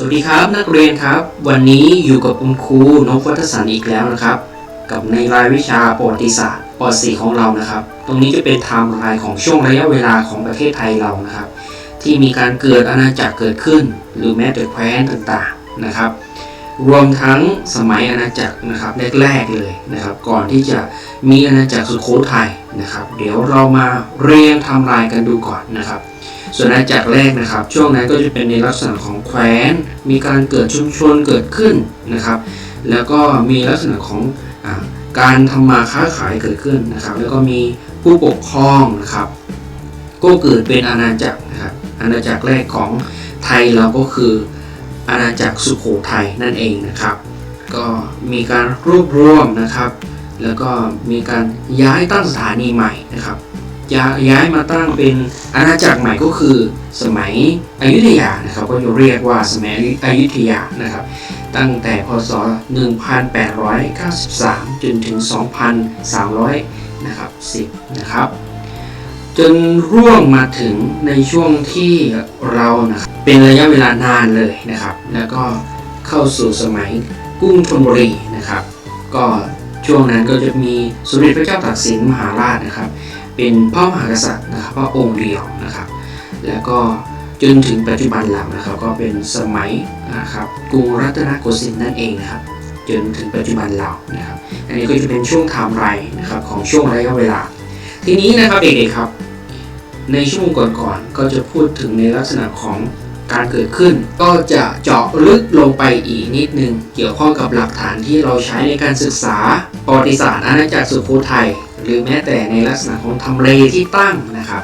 สวัสดีครับนักเรียนครับ วันนี้อยู่กับคุณครูนพวัฒสันอีกแล้วนะครับ กับในรายวิชาประวัติศาสตร์ป .4 ของเรานะครับ ตรงนี้จะเป็นไทม์ไลน์ของช่วงระยะเวลาของประเทศไทยเรานะครับ ที่มีการเกิดอาณาจักรเกิดขึ้น หรือแม้แต่แคว้นต่างๆนะครับ รวมทั้งสมัยอาณาจักรนะครับแรกๆเลยนะครับ ก่อนที่จะมีอาณาจักรสุโขทัยนะครับ เดี๋ยวเรามาเรียงไทม์ไลน์กันดูก่อนนะครับ ส่วนอาณาจักรแรกนะครับ ช่วงนั้นก็จะเป็นในลักษณะของแคว้น มีการเกิดชุมชนเกิดขึ้นนะครับ แล้วก็มีลักษณะของอการทำมาค้าขายเกิดขึ้นนะครับ แล้วก็มีผู้ปกครองนะครับ ก็เกิดเป็นอาณาจักรนะครับ อาณาจักรแรกของไทยเราก็คืออาณาจักรสุโขทัยนั่นเองนะครับ ก็มีการรวบรวมนะครับ แล้วก็มีการย้ายตั้งสถานีใหม่นะครับ ย้ายย้ายมาตั้งเป็นอาณาจักรใหม่ก็คือสมัยอยุธยานะครับก็จะเรียกว่าสมัยอยุธยานะครับ ตั้งแต่พศ 1893 จนถึง 2,300นะครับ10นะครับ จนร่วงมาถึงในช่วงที่เรานะรเป็นระยะเวลานานเลยนะครับ แล้วก็เข้าสู่สมัยกรุงธนบุรีนะครับ ก็ช่วงนั้นก็จะมีสมเด็จพระเจ้าตากสินมหาราชนะครับ เป็นพระมหากษัตริย์นะครับพระองค์เดียวนะครับ แล้วก็จนถึงปัจจุบันเรานะครับ ก็เป็นสมัยนะครับกรุงรัตนโกสินทร์นั่นเองนะครับ จนถึงปัจจุบันเรานะครับ อันนี้ก็จะเป็นช่วงไทม์ไลน์นะครับของช่วงระยะเวลา ทีนี้นะครับเด็กๆครับในช่วงก่อนๆก็จะพูดถึงในลักษณะของการเกิดขึ้น ก็จะเจาะลึกลงไปอีกนิดนึง เกี่ยวข้องกับหลักฐานที่เราใช้ในการศึกษาประวัติศาสตร์อาณาจักรสุโขทัย หรือแม้แต่ในลักษณะของทำเลที่ตั้งนะครับ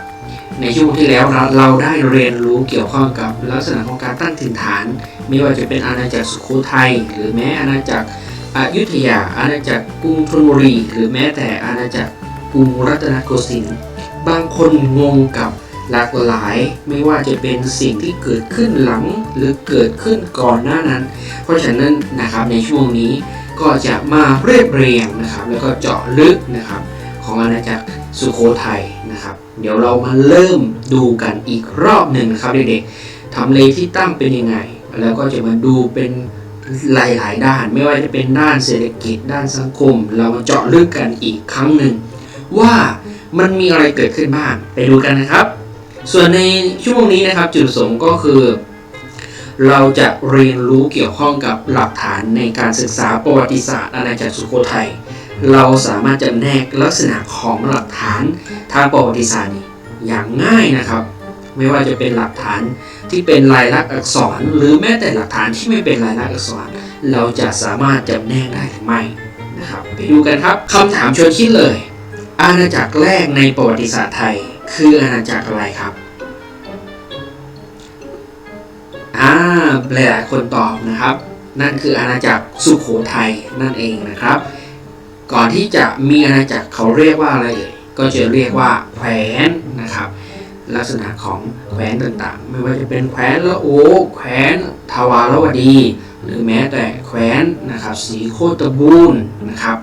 ในช่วงที่แล้วเราเราได้เรียนรู้เกี่ยวข้องกับลักษณะของการตั้งถิ่นฐาน ไม่ว่าจะเป็นอาณาจักรสุโขทัยหรือแม้อาณาจักรอยุธยา อาณาจักรกรุงธนบุรี หรือแม้แต่อาณาจักรกรุงรัตนโกสินทร์บางคนงงกับหลากหลายไม่ว่าจะเป็นสิ่งที่เกิดขึ้นหลังหรือเกิดขึ้นก่อนหน้านั้น เพราะฉะนั้นนะครับในช่วงนี้ก็จะมาเรียบเรียงนะครับ แล้วก็เจาะลึกนะครับ ของอาณาจักรสุโขทัยนะครับ เดี๋ยวเรามาเริ่มดูกันอีกรอบหนึ่งนะครับเด็กๆทำเลที่ตั้งเป็นยังไง แล้วก็จะมาดูเป็นหลายๆด้าน ไม่ว่าจะเป็นด้านเศรษฐกิจด้านสังคม เรามาเจาะลึกกันอีกครั้งหนึ่งว่ามันมีอะไรเกิดขึ้นบ้างไปดูกันนะครับ ส่วนในช่วงนี้นะครับจุดประสงค์ก็คือ เราจะเรียนรู้เกี่ยวข้องกับหลักฐานในการศึกษาประวัติศาสตร์อาณาจักรสุโขทัย เราสามารถจำแนกลักษณะของหลักฐานทางประวัติศาสตร์อย่างง่ายนะครับ ไม่ว่าจะเป็นหลักฐานที่เป็นลายลักษณ์อักษร หรือแม้แต่หลักฐานที่ไม่เป็นลายลักษณ์อักษร เราจะสามารถจำแนกได้หรือไม่นะครับไปดูกันครับคำถามชวนคิดเลย อาณาจักรแรกในประวัติศาสตร์ไทย คืออาณาจักรอะไรครับอ่าหลายคนตอบนะครับ นั่นคืออาณาจักรสุโขทัยนั่นเองนะครับ ก่อนที่จะมีอาณาจักรเขาเรียกว่าอะไรเอ่ยก็จะเรียกว่าแคว้นนะครับ ลักษณะของแคว้นต่างๆ ไม่ว่าจะเป็นแคว้นละโอแคว้นทวารวดี หรือแม้แต่แคว้นนะครับสีโคตบูรณ์นะครับ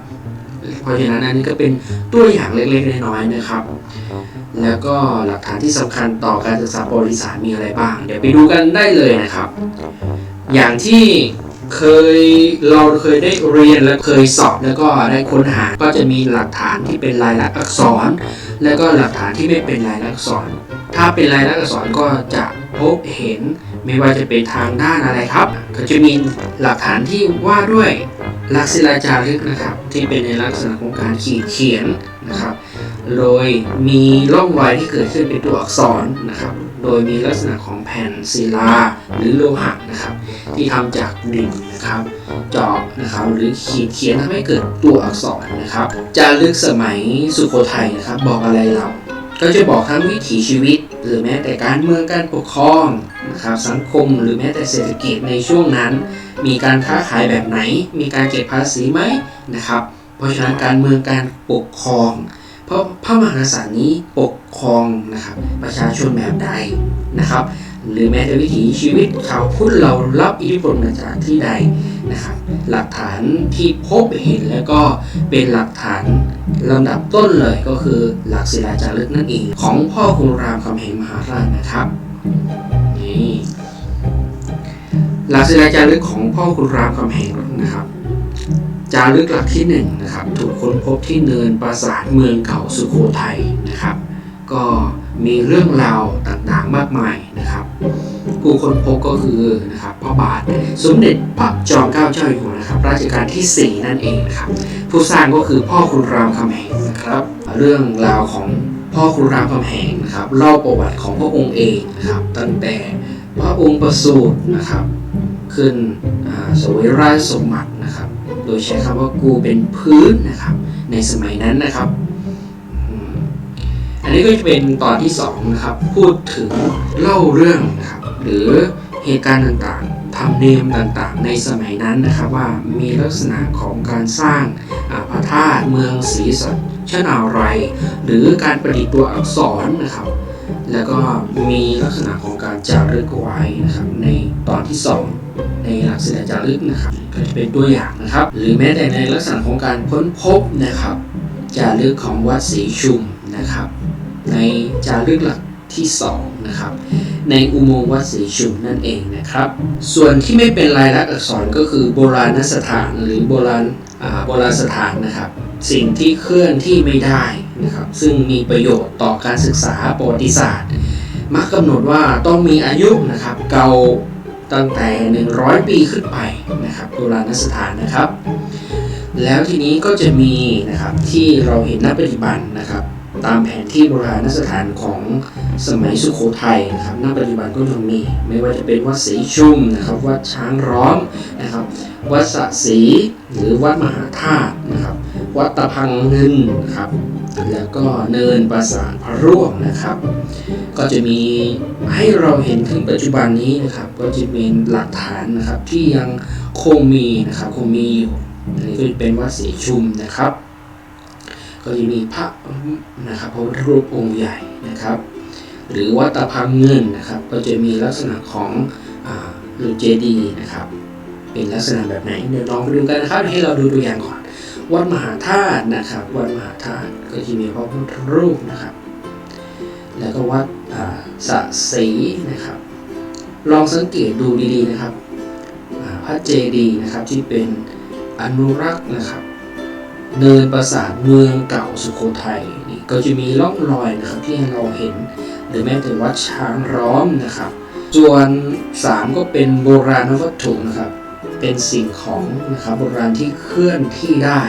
เพราะฉะนั้นอันนี้ก็เป็นตัวอย่างเล็กๆน้อยๆนะครับ แล้วก็หลักฐานที่สำคัญต่อการศึกษาประวัติศาสตร์มีอะไรบ้าง เดี๋ยวไปดูกันได้เลยนะครับ อย่างที่ เคยเราเคยได้เรียนและเคยสอบแล้วก็ได้ค้นหาก็จะมีหลักฐานที่เป็นลายลักษณ์อักษร แล้วก็หลักฐานที่ไม่เป็นลายลักษณ์อักษร ถ้าเป็นลายลักษณ์อักษรก็จะพบเห็นไม่ว่าจะเป็นทางด้านอะไรครับ ก็จะมีหลักฐานที่ว่าด้วยลักษณ์ศิลาจารึกนะครับ ที่เป็นในลักษณะของการขีดเขียนนะครับ โดยมีร่องรอยที่เกิดขึ้นเป็นตัวอักษรนะครับ โดยมีลักษณะของแผ่นศิลาหรือโลหะนะครับ ที่ทำจากดินนะครับเจาะนะครับหรือขีดเขียนทำให้เกิดตัวอักษรนะครับจารึกสมัยสุโขทัยนะครับ บอกอะไรเรา ก็จะบอกทั้งวิถีชีวิต หรือแม้แต่การเมืองการปกครองนะครับสังคมหรือแม้แต่เศรษฐกิจในช่วงนั้น มีการค้าขายแบบไหน มีการเก็บภาษีไหมนะครับ เพราะฉะนั้นการเมืองการปกครองเพราะพระมหากษัตริย์นี้ปกครองนะครับประชาชนแบบใดนะครับ หรือแม้แต่วิถีชีวิตชาวพุทธเรารับอิทธิพลมาจากที่ใดนะครับ หลักฐานที่พบเห็นแล้วก็เป็นหลักฐานลำดับต้นเลยก็คือหลักศิลาจารึกนั่นเอง ของพ่อคุณรามคำแหงมหาราชนะครับนี่หลักศิลาจารึกของพ่อคุณรามคำแหงนะครับจารึกหลักที่หนึ่งนะครับถูกค้นพบที่เนินปราสาทเมืองเก่าสุโขทัยนะครับ ก็มีเรื่องราวต่างๆมากมายนะครับ ผู้ค้นพบก็คือนะครับพระบาทสมเด็จพระจอมเกล้าเจ้าอยู่หัวนะครับรัชกาลที่ 4 นั่นเองนะครับผู้สร้างก็คือพ่อคุณรามคำแหงนะครับเรื่องราวของพ่อคุณรามคำแหงนะครับเล่าประวัติของพระองค์เองนะครับตั้งแต่พระองค์ประสูตินะครับขึ้นสวยราชสมบัตินะครับ โดยใช้คำว่ากูเป็นพื้นนะครับในสมัยนั้นนะครับ นนี้ก็จะเป็นตอนที่สองนะครับ พูดถึงเล่าเรื่องนะครับ หรือเหตุการณ์ต่างๆทำเนียมต่างๆ ในสมัยนั้นนะครับว่ามีลักษณะของการสร้างาพระธาตุเมืองศรีสัชนาลัยหรือการประดิษฐ์ตัวอักษรนะครับ แล้วก็มีลักษณะของการจารึกไว้นะครับในตอนที่สองในหลักศิลาจารึกนะครับก็จะเป็นตัวอย่างนะครับ หรือแม้แต่ในลักษณะของการค้นพบนะครับจารึกของวัดศรีชุมนะครับ ในจารึกหลักที่สองนะครับในอุโมงค์วัดศรีชุมนั่นเองนะครับ ส่วนที่ไม่เป็นลายลักษณ์อักษรก็คือโบราณสถานหรือโบราณโบราณสถานนะครับ สิ่งที่เคลื่อนที่ไม่ได้นะครับ ซึ่งมีประโยชน์ต่อการศึกษาประวัติศาสตร์ มักกำหนดว่าต้องมีอายุนะครับเก่าตั้งแต่ 100 ปีขึ้นไปนะครับโบราณสถานนะครับ แล้วทีนี้ก็จะมีนะครับที่เราเห็นณปัจจุบันนะครับ ตามแผนที่โบราณสถานของสมัยสุโขทัยนะครับณปัจจุบันก็ยังมี ไม่ว่าจะเป็นวัดศรีชุ่มนะครับวัดช้างร้องนะครับวัดสะศรีหรือวัดมหาธาตุนะครับวัดตะพังเงินนะครับแล้วก็เนินปราสาทพระร่วงนะครับ ก็จะมีให้เราเห็นถึงปัจจุบันนี้นะครับ ก็จะเป็นหลักฐานนะครับที่ยังคงมีนะครับคงมีอยู่อันนี้ก็จะเป็นวัดศรีชุมนะครับ ก็จะมีพระนะครับพระพุทธรูปองค์ใหญ่นะครับ หรือวัดตะพังเงินนะครับ ก็จะมีลักษณะของหรือเจดีย์นะครับ เป็นลักษณะแบบไหนเดี๋ยวลองไปดูกันนะครับให้เราดูตัวอย่างก่อน วัดมหาธาตุนะครับวัดมหาธาตุก็จะมีพระพุทธรูปนะครับ แล้วก็วัดอ่าสะศรีนะครับ ลองสังเกตดูดีๆนะครับพระเจดีย์นะครับที่เป็นอนุรักษ์นะครับ เนินปราสาทเมืองเก่าสุโขทัยนี่ก็จะมีร่องรอยนะครับที่ให้เราเห็น หรือแม้แต่วัดช้างร้อมนะครับ ส่วน 3 ก็เป็นโบราณวัตถุนะครับ เป็นสิ่งของนะครับโบราณที่เคลื่อนที่ได้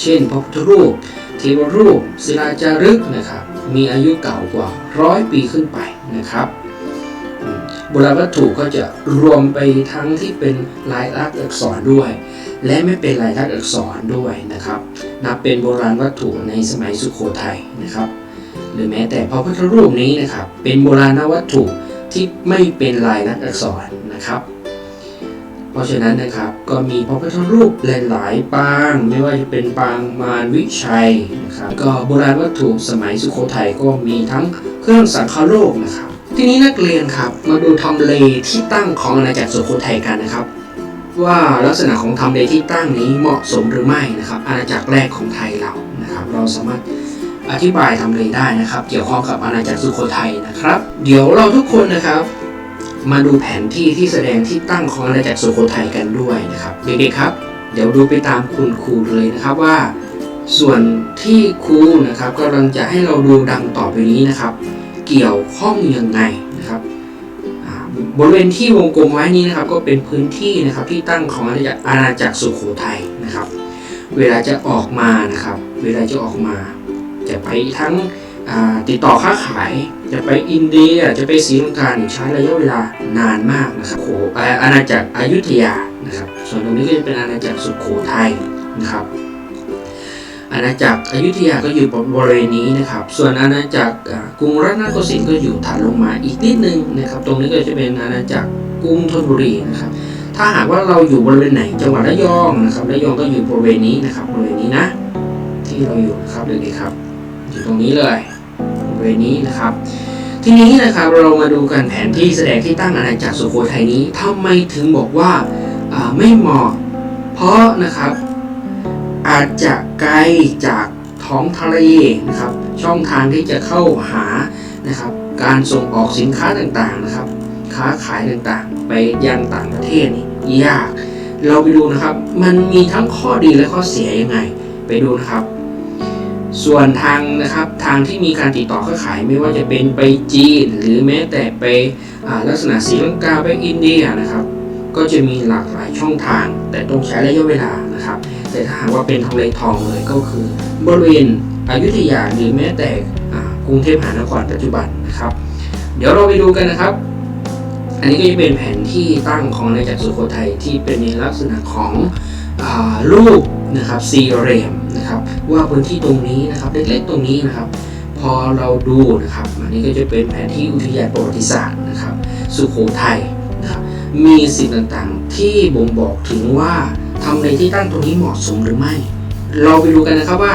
เช่นพระพุทธรูปเทวรูปศิลาจารึกนะครับ มีอายุเก่ากว่าร้อยปีขึ้นไปนะครับ โบราณวัตถุก็จะรวมไปทั้งที่เป็นลายลักษณ์อักษรด้วย และไม่เป็นลายลักษณ์อักษรด้วยนะครับ นับเป็นโบราณวัตถุในสมัยสุโขทัยนะครับ หรือแม้แต่พระพุทธรูปนี้นะครับ เป็นโบราณวัตถุที่ไม่เป็นลายลักษณ์อักษรนะครับ เพราะฉะนั้นนะครับก็มีพระพุทธรูปหลายๆปาง ไม่ว่าจะเป็นปางมารวิชัยนะครับก็โบราณวัตถุสมัยสุโขทัยก็มีทั้งเครื่องสังฆโลกนะครับ ทีนี้นักเรียนครับมาดูทำเลที่ตั้งของอาณาจักรสุโขทัยกันนะครับ ว่าลักษณะของทำเลที่ตั้งนี้เหมาะสมหรือไม่นะครับ อาณาจักรแรกของไทยเรานะครับ เราสามารถอธิบายทำเลได้นะครับ เกี่ยวข้องกับอาณาจักรสุโขทัยนะครับ เดี๋ยวเราทุกคนนะครับ มาดูแผนที่ที่แสดงที่ตั้งของอาณาจักรสุโขทัยกันด้วยนะครับเด็กๆครับ เดี๋ยวดูไปตามคุณครูเลยนะครับว่า ส่วนที่ครูนะครับกำลังจะให้เราดูดังต่อไปนี้นะครับ เกี่ยวข้องยังไงนะครับบริเวณที่วงกลมไว้นี้นะครับก็เป็นพื้นที่นะครับที่ตั้งของอาณาจักรสุโขทัยนะครับ เวลาจะออกมานะครับ เวลาจะออกมา จะไปทั้งติดต่อค้าขาย จะไปอินเดียจะไปศรีลังกาใช้ระยะเวลานานมากนะครับโขอาอาณาจักรอยุธยานะครับ ส่วนตรงนี้ก็จะเป็นอาณาจักรสุโขทัยนะครับ อาณาจักรอยุธยาก็อยู่บริเวณนี้นะครับ ส่วนอาณาจักรกรุงรัตนโกสินทร์ก็อยู่ถัดลงมาอีกนิดนึงนะครับ ตรงนี้ก็จะเป็นอาณาจักรกรุงธนบุรีนะครับ ถ้าหากว่าเราอยู่บริเวณไหนจังหวัดระยองนะครับระยองก็อยู่บริเวณนี้นะครับบริเวณนี้นะ ที่เราอยู่นะครับเด็กๆครับ อยู่ตรงนี้เลยบริเวณนี้นะครับ ทีนี้นะครับเรามาดูกันแผนที่แสดงที่ตั้งอาณาจักรสุโขทัยนี้ทำไมถึงบอกว่าไม่เหมาะ เพราะนะครับ อาจจะไกลจากท้องทะเลนะครับ ช่องทางที่จะเข้าหานะครับ การส่งออกสินค้าต่างๆนะครับ ค้าขายต่างๆ ไปยังต่างประเทศนี่ยาก เราไปดูนะครับ มันมีทั้งข้อดีและข้อเสียยังไง ไปดูนะครับ ส่วนทางนะครับทางที่มีการติดต่อค้าขายไม่ว่าจะเป็นไปจีน หรือแม้แต่ไปลักษณะศรีลังกาไปอินเดียนะครับ ก็จะมีหลากหลายช่องทาง แต่ต้องใช้ระยะเวลานะครับ แต่ถ้าหากว่าเป็นทองเลทองเลยก็คือบริเวณอยุธยาหรือแม้แต่กรุงเทพมหานครปัจจุบันนะครับ เดี๋ยวเราไปดูกันนะครับ อันนี้ก็จะเป็นแผนที่ตั้งของในจากรสุโขทัยที่เป็นในลักษณะของอรูปนะครับสี่เหลี่ยมนะครับว่าพื้นที่ตรงนี้นะครับเล็กๆตรงนี้นะครับ พอเราดูนะครับอันนี้ก็จะเป็นแผนที่อุทยานประวัติศาสตร์นะครับ สุโขทัยนะครับมีสิ่งต่างๆที่บ่งบอกถึงว่า ทำในที่ตั้งตรงนี้เหมาะสมหรือไม่ เราไปดูกันนะครับว่า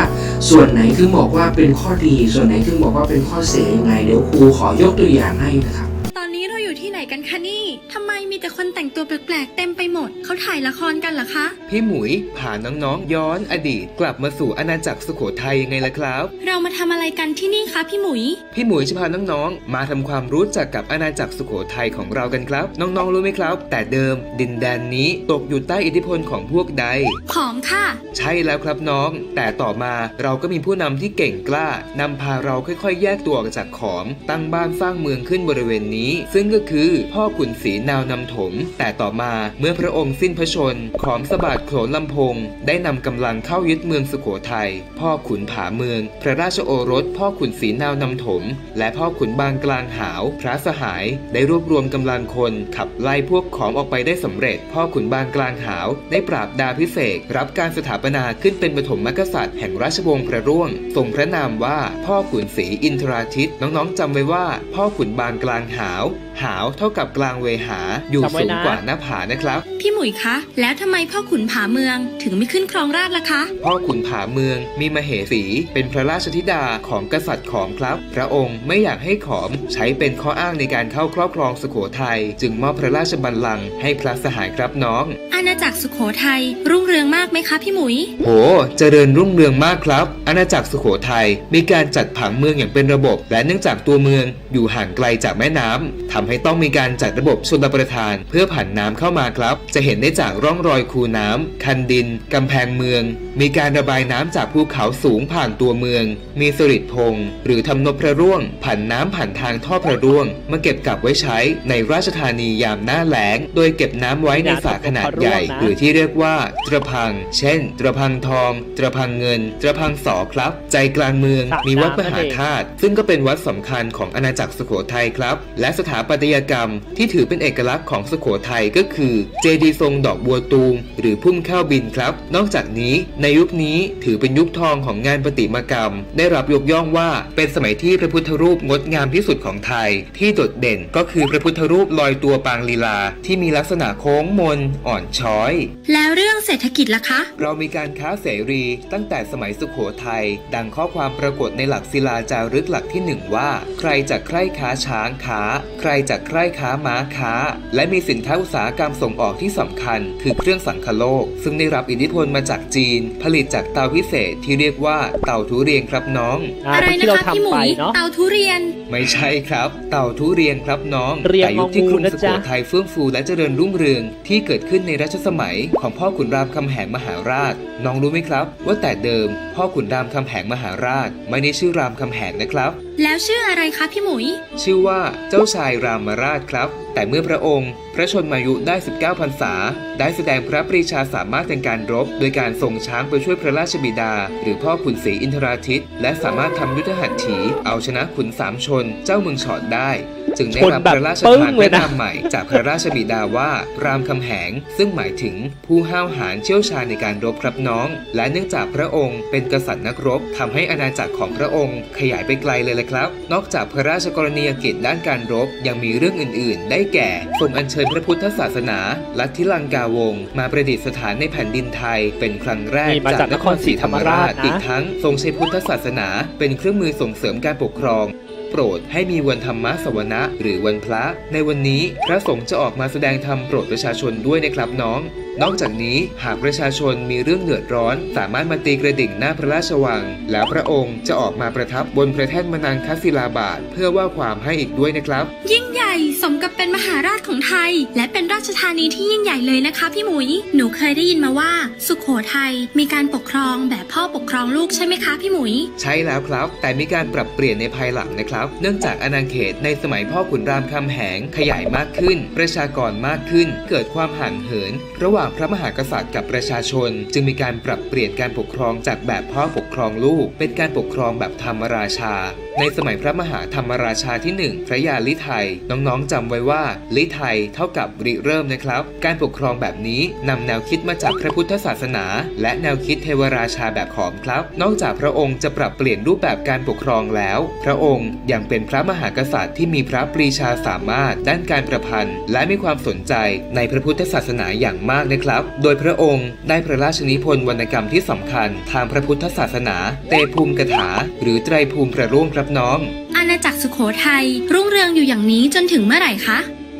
ส่วนไหนคือบอกว่าเป็นข้อดี ส่วนไหนคือบอกว่าเป็นข้อเสียยังไง เดี๋ยวครูขอยกตัวอย่างให้นะครับ ตอนนี้เราอยู่ที่ไหนกันคะนี่ ทำไมมีแต่คนแต่งตัวแปลกๆ เต็มไปหมด เขาถ่ายละครกันเหรอคะ พี่หมุยพาน้องๆ ย้อนอดีตกลับมาสู่อาณาจักรสุโขทัยยังไงล่ะครับ เรามาทำอะไรกันที่นี่คะพี่หมุย พี่หมุยจะพาน้องๆ มาทำความรู้จักกับอาณาจักรสุโขทัยของเรากันครับ น้องๆ รู้ไหมครับ แต่เดิมดินแดนนี้ตกอยู่ใต้อิทธิพลของพวกใด ขอมค่ะ ใช่แล้วครับน้อง แต่ต่อมาเราก็มีผู้นำที่เก่งกล้านำพาเราค่อยๆ แยกตัวออกจากขอม ตั้งบ้านสร้างเมืองขึ้นบริเวณนี้ ซึ่งก็คือพ่อขุนศรีนาวนำถม แต่ต่อมาเมื่อพระองค์สิ้นพระชน ขอมสะบาดโขนลำพง ได้นำกำลังเข้ายึดเมืองสุโขทัย พ่อขุนผาเมือง พระราชโอรส พ่อขุนศรีนาวนำถม และพ่อขุนบางกลางหาว พระสหาย ได้รวบรวมกำลังคน ขับไล่พวกขอมออกไปได้สำเร็จ พ่อขุนบางกลางหาว ได้ปราบดาพิเศษรับการสถาปนาขึ้นเป็นปฐมกษัตริย์แห่งราชวงศ์พระร่วง ทรงพระนามว่าพ่อขุนศรีอินทราทิตน้องๆจำไว้ว่า พ่อขุนบางกลางหาวหาวเท่ากับกลางเวหาอยู่จำไว้สูงนะกว่าหน้าผานะครับ พี่หมุยคะ แล้วทำไมพ่อขุนผาเมืองถึงไม่ขึ้นครองราชย์ล่ะคะ พ่อขุนผาเมืองมีมเหสี เป็นพระราชธิดาของกษัตริย์ขอมครับ พระองค์ไม่อยากให้ขอมใช้เป็นข้ออ้างในการเข้าครอบครองสุโขทัยจึงมอบพระราชบัลลังก์ให้พระสหายครับน้อง อาณาจักรสุโขทัยรุ่งเรืองมากไหมคะพี่หมุย โห เจริญรุ่งเรืองมากครับ อาณาจักรสุโขทัยมีการจัดผังเมืองอย่างเป็นระบบ และเนื่องจากตัวเมืองอยู่ห่างไกลจากแม่น้ำทำให้ต้องมีการจัดระบบชลประทาน เพื่อผ่านน้ำเข้ามาครับ จะเห็นได้จากร่องรอยคูน้ำคันดินกำแพงเมือง มีการระบายน้ำจากภูเขาสูงผ่านตัวเมือง มีสริดพง หรือทำนบพระร่วง ผ่านน้ำผ่านทางท่อพระร่วง มาเก็บกักไว้ใช้ในราชธานียามหน้าแล้ง โดยเก็บน้ำไว้ในสระขนาดใหญ่ หรือที่เรียกว่าตระพัง เช่น ตระพังทอง ตระพังเงิน ตระพังสอครับ ใจกลางเมืองสระมีวัดน้ำมหาธาตุซึ่งก็เป็นวัดสำคัญของอาณาจักรสุโขทัยครับ และสถาปัตยกรรมที่ถือเป็นเอกลักษณ์ของสุโขทัยก็คือ เจดีย์ทรงดอกบัวตูม หรือพุ่มข้าวบินครับ นอกจากนี้ในยุคนี้ถือเป็นยุคทองของงานประติมากรรม ได้รับยกย่องว่าเป็นสมัยที่พระพุทธรูปงดงามที่สุดของไทย ที่โดดเด่นก็คือพระพุทธรูปลอยตัวปางลีลา ที่มีลักษณะโค้งมน อ่อนช้อย แล้วเรื่องเศรษฐกิจล่ะคะ เรามีการค้าเสรีตั้งแต่สมัยสุขโขทัยดังข้อความปรากฏในหลักศิลาจารึกหลักที่หนึ่งว่า ใครจะใคร่ค้าช้างค้า ใครจะใคร่ค้าม้าค้า และมีสินค้าอุตสาหกรรมส่งออกที่สำคัญ คือเครื่องสังคโลก ซึ่งได้รับอิทธิพลมาจากจีน ผลิตจากเตาพิเศษที่เรียกว่าเตาทุเรียนครับน้องอ่าอะไรที่นะเราคะพี่หทำมุไปยเนาะเตาทุเรียน ไม่ใช่ครับ เต่าทุเรียนครับน้องเรียนแต่ยุคที่กรุงงองูนะสุโขจ๊ะทัยเฟื่องฟูและเจริญรุ่งเรืองที่เกิดขึ้นในรัชสมัยของพ่อขุนรามคำแหงมหาราช น้องรู้ไหมครับ ว่าแต่เดิม พ่อขุนรามคำแหงมหาราช ไม่ได้ชื่อรามคำแหงนะครับ แล้วชื่ออะไรคะพี่หมุย ชื่อว่าเจ้าชายรามราชครับแต่เมื่อพระองค์พระชนมายุได้ 19พรรษา ได้แสดงพระปรีชาสามารถในการรบ โดยการส่งช้างไปช่วยพระราชบิดา หรือพ่อขุนศรีอินทราทิต และสามารถทำยุทธหัตถี เอาชนะขุนสามชน เจ้าเมืองฉอดได้ จึงได้รับชนแบบพระราชปึ้ทานงพเลยระนะนามใหม่ จากพระราชบิดาว่ารามคำแหง ซึ่งหมายถึงผู้ห้าวหาญเชี่ยวชาญในการรบครับน้อง และเนื่องจากพระองค์เป็นกษัตริย์นักรบทำให้อาณาจักรของพระองค์ ขยายไปไกลเลยละครับ นอกจากพระราชกรณียกิจด้านการรบยังมีเรื่องอื่น ๆ ได้แก่ ทรงอัญเชิญพระพุทธศาสนา ลัทธิลังกาวงศ์มาประดิษฐานในแผ่นดินไทย เป็นครั้งแรกนี่มาจากนครศรีธรรมราชนะอีกทั้งทรงใช้พุทธศาสนา เป็นเครื่องมือส่งเสริมการปกครองโปรดให้มีวันธรรมสวนะหรือวันพระ ในวันนี้พระสงฆ์จะออกมาแสดงธรรมโปรดประชาชนด้วยนะครับน้อง นอกจากนี้หากประชาชนมีเรื่องเดือดร้อน สามารถมาตีกระดิ่งหน้าพระราชวัง แล้วพระองค์จะออกมาประทับบนพระแท่นมนังคศิลาบาทเพื่อว่าความให้อีกด้วยนะครับ ยิ่งใหญ่สมกับเป็นมหาราชของไทย และเป็นราชธานีที่ยิ่งใหญ่เลยนะคะ พี่หมุย หนูเคยได้ยินมาว่า สุขโขทัยมีการปกครองแบบพ่อปกครองลูกใช่ไหมคะพี่หมุย ใช่แล้วครับ แต่มีการปรับเปลี่ยนในภายหลังนะครับ เนื่องจากอาณาเขตในสมัยพ่อขุนรามคำแหงขยายมากขึ้น ประชากรมากขึ้น เกิดความห่างเหิน ระหว่างพระมหากษัตริย์กับประชาชน จึงมีการปรับเปลี่ยนการปกครองจากแบบพ่อปกครองลูก เป็นการปกครองแบบธรรมราชา ในสมัยพระมหาธรรมราชาที่หนึ่งพระยาลิไทยน้องๆจำไว้ว่าลิไทยเท่ากับริเริ่มนะครับ การปกครองแบบนี้นำแนวคิดมาจากพระพุทธศาสนา และแนวคิดเทวราชาแบบขอมครับ นอกจากพระองค์จะปรับเปลี่ยนรูปแบบการปกครองแล้ว พระองค์ยังเป็นพระมหากษัตริย์ที่มีพระปรีชาสามารถ ด้านการประพันธ์ และมีความสนใจในพระพุทธศาสนาอย่างมากนะครับ โดยพระองค์ได้พระราชนิพนธ์วรรณกรรมที่สำคัญ ทางพระพุทธศาสนา เตภูมิกถา หรือไตรภูมิพระร่วงครับน้อง อาณาจักรสุขโขทัยรุ่งเรืองอยู่อย่างนี้จนถึงเมื่อไหร่คะ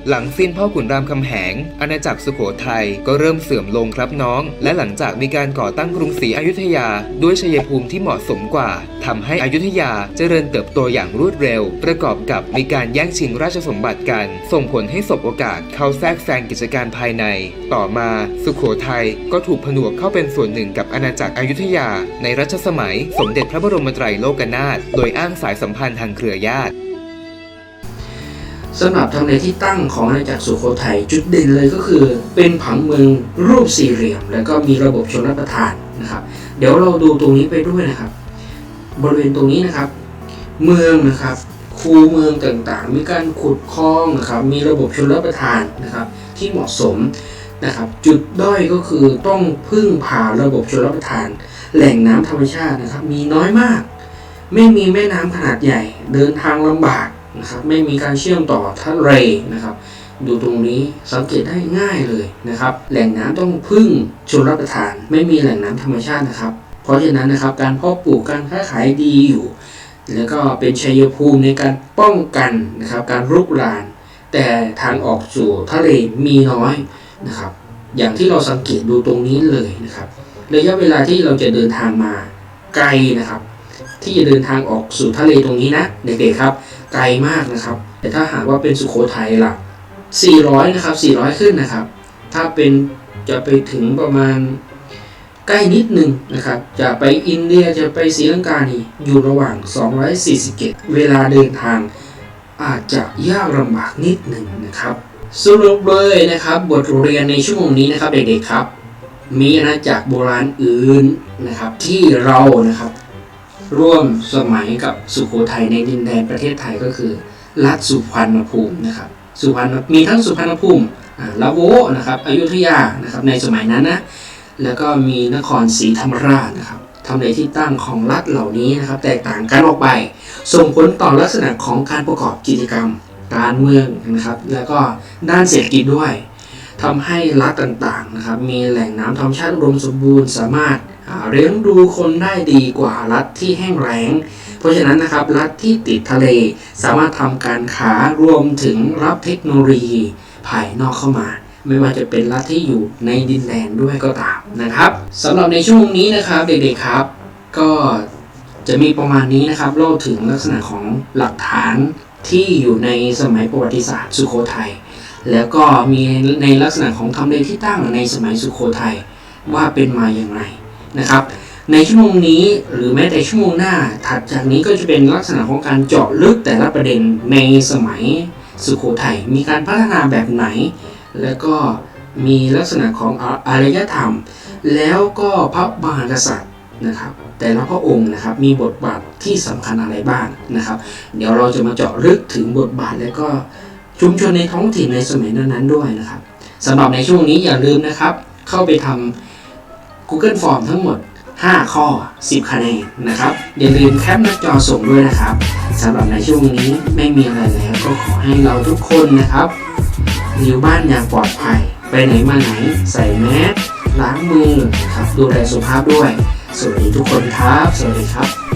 หลังสิ้นพ่อขุนรามคำแหง อาณาจักรสุโขทัยก็เริ่มเสื่อมลงครับน้อง และหลังจากมีการก่อตั้งกรุงศรีอยุธยา ด้วยชัยภูมิที่เหมาะสมกว่าทำให้อยุธยาเจริญเติบโตอย่างรวดเร็ว ประกอบกับมีการแย่งชิงราชสมบัติกัน ส่งผลให้สบโอกาสเข้าแทรกแซงกิจการภายใน ต่อมาสุโขทัยก็ถูกผนวกเข้าเป็นส่วนหนึ่งกับอาณาจักรอยุธยา ในรัชสมัย สมเด็จพระบรมไตรโลกนาถโดยอ้างสายสัมพันธ์ทางเครือญาติ สำหรับทำเลที่ตั้งของอาณาจักรสุโขทัยจุดเด่นเลยก็คือ เป็นผังเมืองรูปสี่เหลี่ยม แล้วก็มีระบบชนรับประทานนะครับ เดี๋ยวเราดูตรงนี้ไปด้วยนะครับ บริเวณตรงนี้นะครับ เมืองนะครับ คูเมืองต่างๆ มีการขุดคลองนะครับ มีระบบชนรับประทานนะครับ ที่เหมาะสมนะครับ จุดด้อยก็คือต้องพึ่งพาระบบชนรับประทาน แหล่งน้ำธรรมชาตินะครับ มีน้อยมาก ไม่มีแม่น้ำขนาดใหญ่ เดินทางลำบาก นะครับไม่มีการเชื่อมต่อทะเลนะครับ ดูตรงนี้สังเกตได้ง่ายเลยนะครับ แหล่งน้ำต้องพึ่งชนรับประทาน ไม่มีแหล่งน้ำธรรมชาตินะครับ เพราะฉะนั้นนะครับการเพาะปลูกการค้าขายดีอยู่ แล้วก็เป็นชัยภูมิในการป้องกันนะครับการรุกราน แต่ทางออกสู่ทะเลมีน้อยนะครับ อย่างที่เราสังเกตดูตรงนี้เลยนะครับระยะเวลาที่เราจะเดินทางมาไกลนะครับ ที่จะเดินทางออกสู่ทะเลตรงนี้นะเด็กๆครับ ไกลมากนะครับ แต่ถ้าหากว่าเป็นสุโขทัยล่ะ 400 นะครับ 400 ขึ้นนะครับ ถ้าเป็นจะไปถึงประมาณใกล้นิดหนึ่งนะครับ จะไปอินเดียจะไปศรีลังกานี่อยู่ระหว่าง 247 เวลาเดินทางอาจจะยากลำบากนิดหนึ่งนะครับ สรุปเลยนะครับ บทเรียนในชั่วโมงนี้นะครับเด็กๆครับ มีอาณาจักรโบราณอื่นนะครับที่เรานะครับ ร่วมสมัยกับสุโขทัยในดินแดนประเทศไทยก็คือ รัฐสุพรรณภูมินะครับสุพรรณมีทั้งสุพรรณภูมิอ่าละโวนะครับอยุธยานะครับในสมัยนั้นนะแล้วก็มีนครศรีธรรมราชนะครับทำเลที่ตั้งของรัฐเหล่านี้นะครับ แตกต่างกันออกไป ส่งผลต่อลักษณะของการประกอบกิจกรรม การเมืองนะครับ แล้วก็ด้านเศรษฐกิจด้วยทำให้รัฐต่างๆนะครับ มีแหล่งน้ำธรรมชาติอุดมสมบูรณ์สามารถ เลี้ยงดูคนได้ดีกว่ารัฐที่แห้งแล้ง เพราะฉะนั้นนะครับรัฐที่ติดทะเลสามารถทำการค้ารวมถึงรับเทคโนโลยีภายนอกเข้ามาไม่ว่าจะเป็นรัฐที่อยู่ในดินแดนด้วยก็ตามนะครับสำหรับในช่วงนี้นะครับเด็กๆครับ ก็จะมีประมาณนี้นะครับเล่าถึงลักษณะของหลักฐานที่อยู่ในสมัยประวัติศาสตร์สุโขทัยแล้วก็มีในลักษณะของทำเลที่ตั้งในสมัยสุโขทัยว่าเป็นมาอย่างไร นะครับ ในชั่วโมงนี้หรือแม้แต่ชั่วโมงหน้า ถัดจากนี้ก็จะเป็นลักษณะของการเจาะลึกแต่ละประเด็นในสมัยสุโขทัยมีการพัฒนาแบบไหน แล้วก็มีลักษณะของอาอารยธรรม แล้วก็พระมหากษัตริย์นะครับ แต่ละพระองค์นะครับมีบทบาทที่สำคัญอะไรบ้างนะครับ เดี๋ยวเราจะมาเจาะลึกถึงบทบาทและก็ชุมชนในท้องถิ่นในสมัยนั้นๆด้วยนะครับสำหรับในช่วงนี้อย่าลืมนะครับ เข้าไปทำ Google Form ทั้งหมด 5 ข้อ 10 คะแนนนะครับ อย่าลืมแคปหน้าจอส่งด้วยนะครับสำหรับในช่วงนี้ไม่มีอะไรแล้วก็ขอให้เราทุกคนนะครับ อยู่บ้านอย่างปลอดภัย ไปไหนมาไหน ใส่แมสล้างมือนะครับดูแลสุขภาพด้วย สวัสดีทุกคนครับ สวัสดีครับ